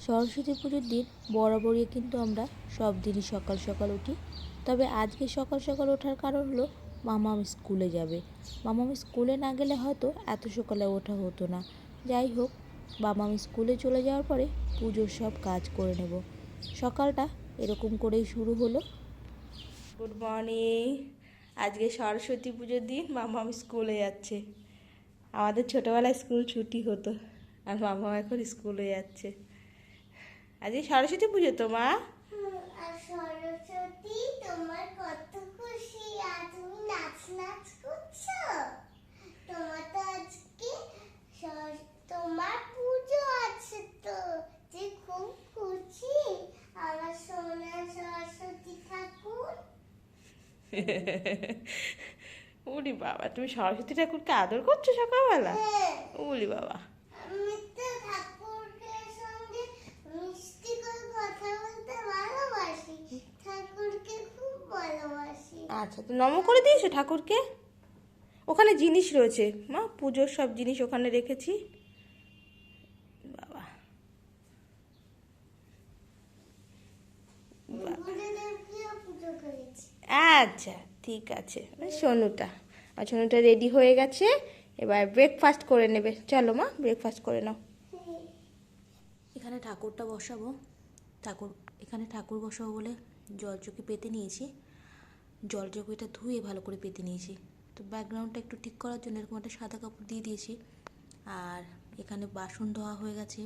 সরস্বতী পুজোর দিন বরাবরই কিন্তু আমরা সব দিনই সকাল সকাল উঠি। তবে আজকে সকাল সকাল ওঠার কারণ হলো মামাম স্কুলে যাবে। মামাম স্কুলে না গেলে হয়তো এত সকালে ওঠা হতো না। যাই হোক, মামাম স্কুলে চলে যাওয়ার পরে পুজোর সব কাজ করে নেব। সকালটা এরকম করেই শুরু হলো। গুড মর্নিং আজকে সরস্বতী পুজোর দিন মামাম স্কুলে যাচ্ছে। আমাদের ছোটোবেলায় স্কুল ছুটি হতো, আর মামা এখন স্কুলে যাচ্ছে। আজকে সরস্বতী পুজো তো মা? সরস্বতী তোমার কত খুশি। আর তুমি নাচ নাচ করছ? তোমার তো আজকে তোমার পুজো আছে তো যে খুব খুশি। আমার সোনা সরস্বতী ঠাকুর। উলি বাবা তুমি সরস্বতী ঠাকুরকে আদর করছ সকালবেলা? হ্যাঁ। উলি বাবা আমি তো ঠাকুরের সঙ্গে মিষ্টি করে কথা বলতে ভালোবাসি ঠাকুরকে খুব ভালোবাসি আচ্ছা তো নম করে দিয়েছ ঠাকুরকে? ওখানে জিনিস রয়েছে। মা, পুজোর সব জিনিস ওখানে রেখেছি। বাবা। আচ্ছা ঠিক আছে। সোনুটা। আর সোনুটা রেডি হয়ে গেছে। এবার ব্রেকফাস্ট করে নেবে। চলো মা ব্রেকফাস্ট করে নাও। এখানে ঠাকুরটা বসাবো। ঠাকুর, এখানে ঠাকুর বসাবো বলে জল চোখে পেতে নিয়েছি। জল চোখেটা ধুয়ে ভালো করে পেতে নিয়েছি। তো ব্যাকগ্রাউন্ডটা একটু ঠিক করার জন্য এরকম একটা সাদা কাপড় দিয়ে দিয়েছি। আর এখানে বাসন ধোয়া হয়ে গেছে,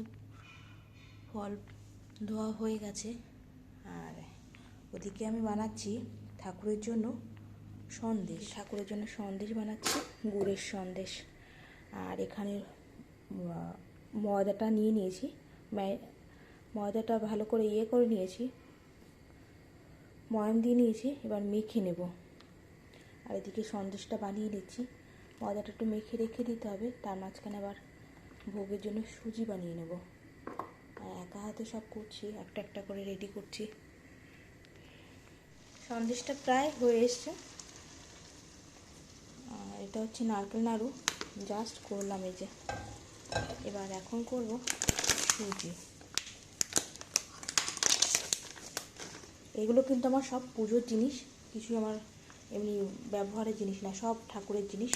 ফল ধোয়া হয়ে গেছে। আর ওদিকে আমি বানাচ্ছি ঠাকুরের জন্য সন্দেশ। ঠাকুরের জন্য সন্দেশ বানাচ্ছি, গুড়ের সন্দেশ। আর এখানে ময়দাটা নিয়ে নিয়েছি। ময়দাটা ভালো করে ইয়ে করে নিয়েছি। ময়াম দিয়ে নিয়েছি এবার মেখে নেব। আর এদিকে সন্দেশটা বানিয়ে নিচ্ছি। ময়দাটা একটু মেখে রেখে দিতে হবে, তার মাঝখানে আবার ভোগের জন্য সুজি বানিয়ে নেব। আর একা হাতে সব করছি, একটা একটা করে রেডি করছি। সন্দেশটা প্রায় হয়ে এসছে। এটা হচ্ছে নারকেল নাড়ু জাস্ট করলাম এই যে। এবার এখন করব সুজি। এগুলো কিন্তু আমার সব পুজোর জিনিস কিছু আমার এমনি ব্যবহারের জিনিস না, সব ঠাকুরের জিনিস।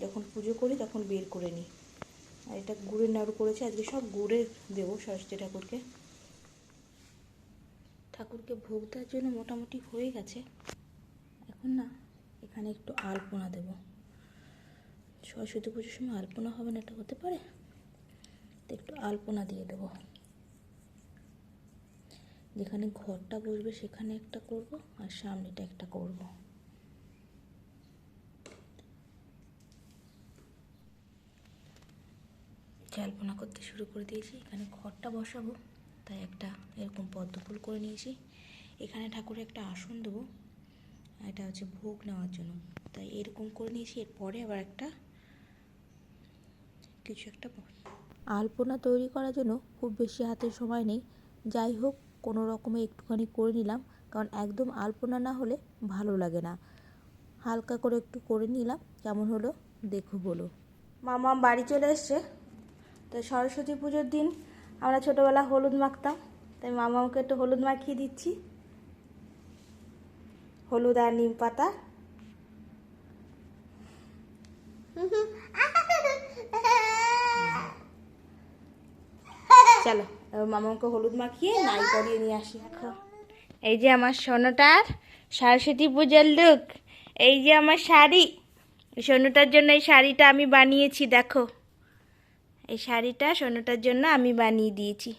যখন পুজো করি তখন বের করে নিই। আর এটা গুড়ের নাড়ু করেছি, আজকে সব গুড়ের দেবো সরস্বতী ঠাকুরকে। ঠাকুরকে ভোগ দেওয়ার জন্য মোটামুটি হয়ে গেছে। এখন না, এখানে একটু আলপনা দেব। সরস্বতী পুজোর সময় আলপনা হবে না, এটা হতে পারে? একটু আলপনা দিয়ে দেব। যেখানে ঘরটা বসবে সেখানে একটা করব আর সামনেটা একটা করব। যে আলপনা করতে শুরু করে দিয়েছি। এখানে ঘরটা বসাবো, তাই একটা এরকম পদ্মফুল করে নিয়েছি। এখানে ঠাকুরের একটা আসন দেবো, এটা হচ্ছে ভোগ নেওয়ার জন্য। তাই এরকম করে নিয়েছি, এরপরে আবার একটা কিছু একটা আলপনা তৈরি করার জন্য খুব বেশি হাতে সময় নেই। যাই হোক কোনো রকমে একটুখানি করে নিলাম কারণ একদম আলপনা না হলে ভালো লাগে না। হালকা করে একটু করে নিলাম কেমন হলো দেখো বলো। মামা বাড়ি চলে এসছে তো সরস্বতী পুজোর দিন আমরা ছোটোবেলা হলুদ মাখতাম তাই মামাকে একটু হলুদ মাখিয়ে দিচ্ছি। হলুদ আর নিম পাতা। চলো। মামাকে হলুদ মাখিয়ে নাই করিয়ে নিয়ে আসি দেখো এই যে আমার সোনাটার সরস্বতী পূজার লুক এই যে আমার শাড়ি এই সোনুটার জন্য এই শাড়িটা আমি বানিয়েছি দেখো এই শাড়িটা সোনুটার জন্য আমি বানিয়ে দিয়েছি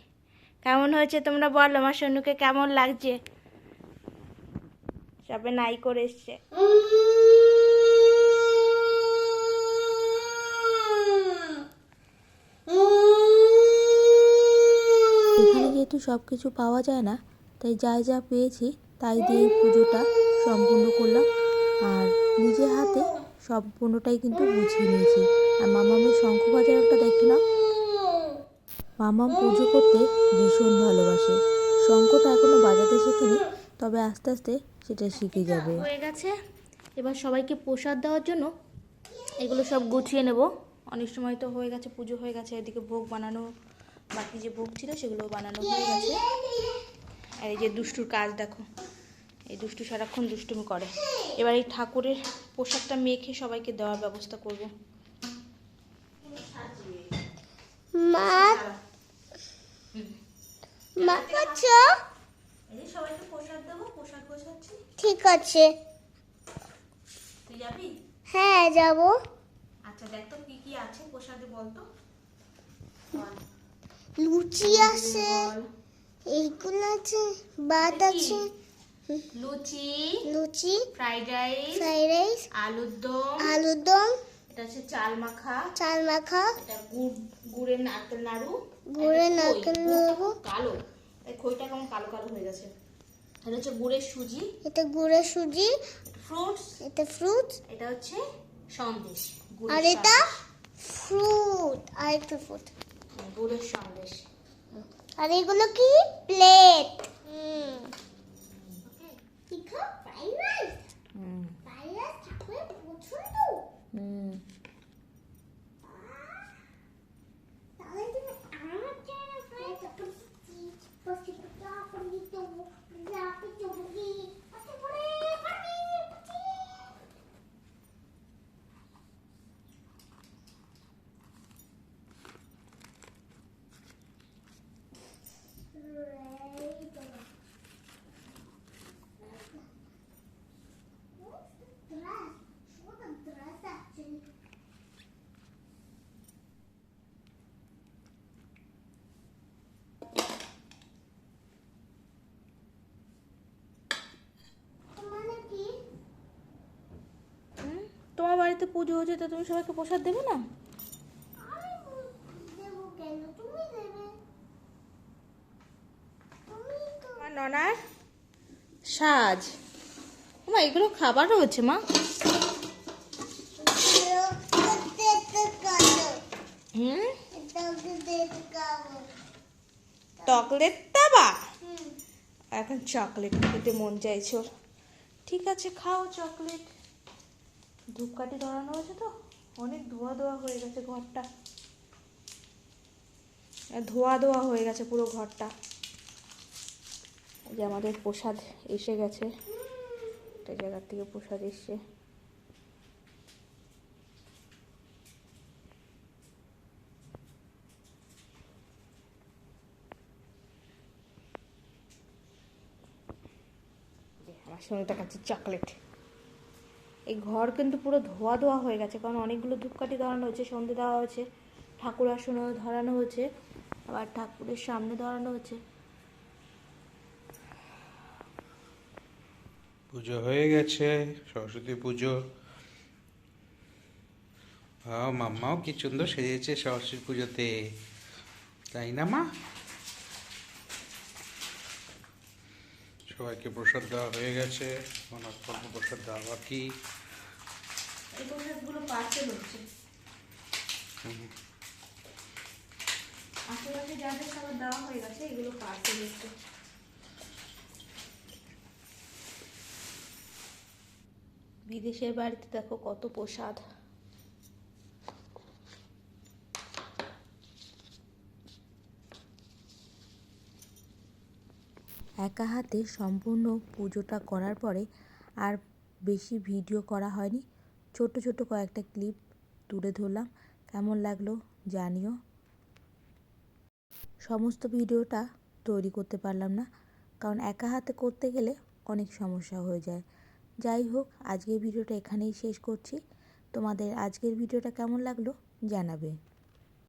কেমন হয়েছে তোমরা বলো আমার সোনুকে কেমন লাগছে সবে নাই করে এসছে এখানে যেহেতু সব কিছু পাওয়া যায় না, তাই যা যা পেয়েছি তাই দিয়ে পুজোটা সম্পূর্ণ করলাম। আর নিজের হাতে সম্পূর্ণটাই কিন্তু বুঝিয়ে নিয়েছি। আর মামামের শঙ্খ বাজারটা দেখে নাও। মামাম পুজো করতে ভীষণ ভালোবাসে। শঙ্খটা এখনও বাজাতে শেখেনি, তবে আস্তে আস্তে সেটা শিখে যাবে। হয়ে গেছে। এবার সবাইকে প্রসাদ দেওয়ার জন্য এগুলো সব গুছিয়ে নেব। অনেক সময় তো হয়ে গেছে, পুজো হয়ে গেছে, এদিকে ভোগ বানানো বাকি যে ভোগ ছিল সেগুলো বানানো হয়ে গেছে। আর এই যে দুষ্টুর কাজ দেখো। এই দুষ্টু সারাক্ষণ দুষ্টুমি করে। এবার এই ঠাকুরের পোশাকটা মেখে সবাইকে দেওয়ার ব্যবস্থা করব। মা মা করছ সবাইকে পোশাক দেবো পোশাক গোছাচ্ছি। ঠিক আছে। তুই যাবি? হ্যাঁ যাব। আচ্ছা দেখ তো কি কি আছে পোশাকে বলতো। লুচি আছে। এইগুলো আছে ভাত আছে। লুচি লুচি ফ্রাইড রাইস ফ্রাইড রাইস আলুর দম। আলুর দম। এটা হচ্ছে চাল মাখা। চাল মাখা। এটা গুড় গুড়ের নারকেল নাড়ু। গুড়ের নারকেল নাড়ু। কালো। এই খইটা কেমন কালো কালো হয়ে গেছে? এটা হচ্ছে গুড়ের সুজি। এটা গুড়ের সুজি। ফ্রুটস। এটা ফ্রুট এটা হচ্ছে সন্দেশ আর এটা ফ্রুট। আর একটা ফ্রুট। গুড়ের সন্দেশ আর এগুলো কি প্লেট ফ্রাইড রাইস হুম ফ্রাইড রাইস ঠাকুরের পছন্দ হুম তাহলে তুমি আমার জন্য ফ্রাইড রাইস পছি পচা করে তো রাতে চুবি পছি পড়ে পানি পছি Dress. What a dress actually. মানে কি হুম? তোমার বাড়িতে পুজো হচ্ছে তো তুমি সবাইকে প্রসাদ দেবে না? আমি দেবো কেন? তুমি দেবে। তুমি তো আমার ননার? সাজ। মা এগুলো খাবার রয়েছে মা। হুম? চকলেট দাবা? এখন চকলেট খেতে মন চাইছে ঠিক আছে খাও চকলেট। ধূপকাঠি ধরানো হয়েছে তো? অনেক ধোয়া ধোয়া হয়ে গেছে ঘরটা। ধোয়া ধোয়া হয়ে গেছে পুরো ঘরটা। যে আমাদের প্রসাদ এসে গেছে। একটা জায়গার থেকে প্রসাদ এসছে। আমার সোনাটা কাছে চকলেট এই ঘর কিন্তু পুরো ধোয়া ধোয়া হয়ে গেছে, কারণ অনেকগুলো ধূপকাঠি ধরানো হয়েছে, সন্ধে দেওয়া হয়েছে, ঠাকুর আসনও ধরানো হয়েছে, আবার ঠাকুরের সামনে ধরানো হয়েছে। পুজো হয়ে গেছে, সরস্বতী পুজো। মাম্মাও কি সুন্দর সেজেছে সরস্বতী পুজোতে। তাই না, মা? সবাইকে প্রসাদ দেওয়া হয়ে গেছে। অনেক অল্প প্রসাদ দেওয়া বাকি। আশেপাশে যাদের সবার দেওয়া হয়ে গেছে এগুলো পার্সেল হচ্ছে। বিদেশের বাড়িতে দেখো কত প্রসাদ। একা হাতে সম্পূর্ণ পুজোটা করার পরে আর বেশি ভিডিও করা হয়নি। ছোট ছোট কয়েকটা ক্লিপ তুলে ধরলাম। কেমন লাগল জানিও। সমস্ত ভিডিওটা তৈরি করতে পারলাম না, কারণ একা হাতে করতে গেলে অনেক সমস্যা হয়ে যায়। যাই হোক, আজকের ভিডিওটা এখানেই শেষ করছি। তোমাদের আজকের ভিডিওটা কেমন লাগল জানাবে।